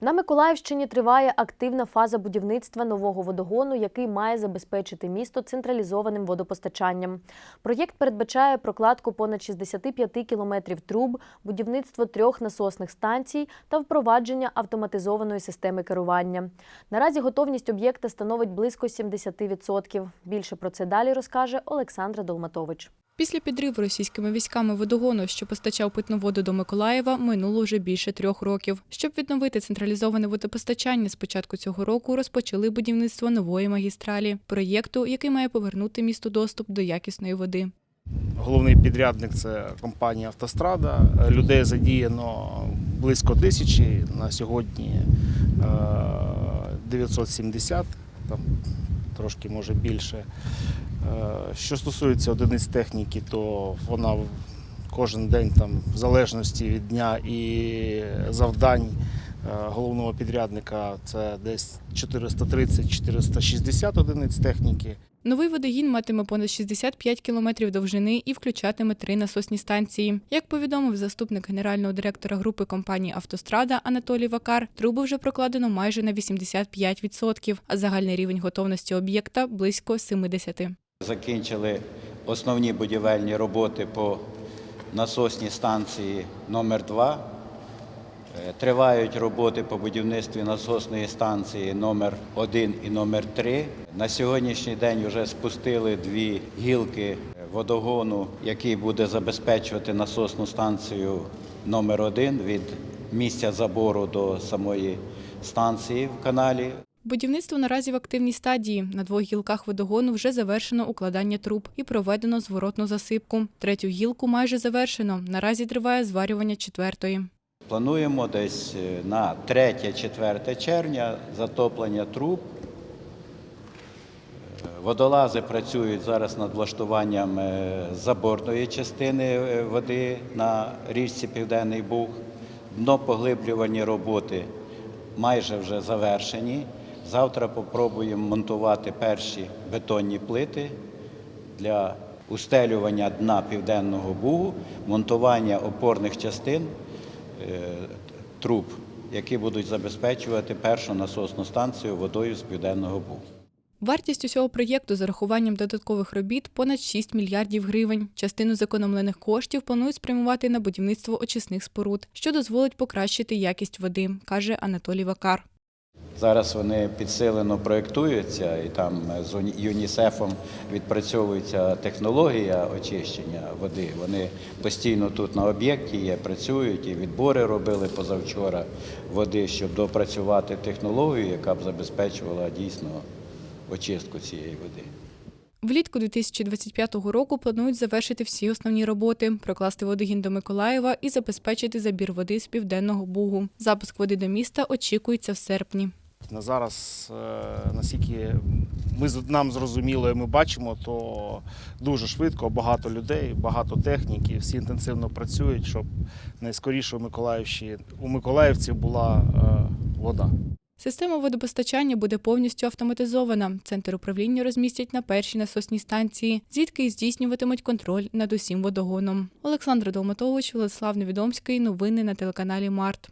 На Миколаївщині триває активна фаза будівництва нового водогону, який має забезпечити місто централізованим водопостачанням. Проєкт передбачає прокладку понад 65 кілометрів труб, будівництво трьох насосних станцій та впровадження автоматизованої системи керування. Наразі готовність об'єкта становить близько 70%. Більше про це далі розкаже Олександра Долматович. Після підриву російськими військами водогону, що постачав питну воду до Миколаєва, минуло вже більше трьох років. Щоб відновити централізоване водопостачання, з початку цього року розпочали будівництво нової магістралі, проєкту, який має повернути місту доступ до якісної води. Головний підрядник це компанія Автострада. Людей задіяно близько тисячі. На сьогодні е, 970, там трошки може більше. Е, Що стосується одиниць техніки, то вона кожен день там, в залежності від дня і завдань е, головного підрядника це десь 430-460 одиниць техніки. Новий водогін матиме понад 65 кілометрів довжини і включатиме три насосні станції. Як повідомив заступник генерального директора групи компанії Автострада Анатолій Вакар, труби вже прокладено майже на 85%, а загальний рівень готовності об'єкта близько 70%. Закінчили основні будівельні роботи по насосній станції номер 2 Е, Тривають роботи по будівництві насосної станції номер 1 і номер 3 На сьогоднішній день вже спустили дві гілки водогону, який буде забезпечувати насосну станцію номер 1 від місця забору до самої станції в каналі. Будівництво наразі в активній стадії. На двох гілках водогону вже завершено укладання труб і проведено зворотну засипку. Третю гілку майже завершено. Наразі триває зварювання четвертої. Плануємо десь е, на 3-4 червня затоплення труб. Е, Водолази працюють зараз над влаштуванням е, заборної частини води на річці Південний Буг. Днопоглиблювані роботи майже вже завершені. Завтра попробуємо монтувати перші бетонні плити для устелювання дна Південного Бугу, монтування опорних частин е, труб, які будуть забезпечувати першу насосну станцію водою з Південного Бугу. Вартість усього проєкту з урахуванням додаткових робіт понад 6 мільярдів гривень. Частину зекономлених коштів планують спрямувати на будівництво очисних споруд, що дозволить покращити якість води, каже Анатолій Вакар. Зараз вони підсилено проєктуються, і там з ЮНІСЕФом відпрацьовується технологія очищення води. Вони постійно тут на об'єкті є, працюють і відбори робили позавчора води, щоб допрацювати технологію, яка б забезпечувала дійсно очистку цієї води. Влітку 2025 року планують завершити всі основні роботи, прокласти водогін до Миколаєва і забезпечити забір води з південного бугу. Запуск води до міста очікується в серпні. На зараз, е, наскільки ми нам зрозуміло і ми бачимо, то дуже швидко, багато людей, багато техніки, всі інтенсивно працюють, щоб найскоріше у Миколаївщі у Миколаївці була е, вода. Система водопостачання буде повністю автоматизована. Центр управління розмістять на першій насосній станції, звідки й здійснюватимуть контроль над усім водогоном. Олександр Долматович, Владислав Невідомський. Новини на телеканалі Март.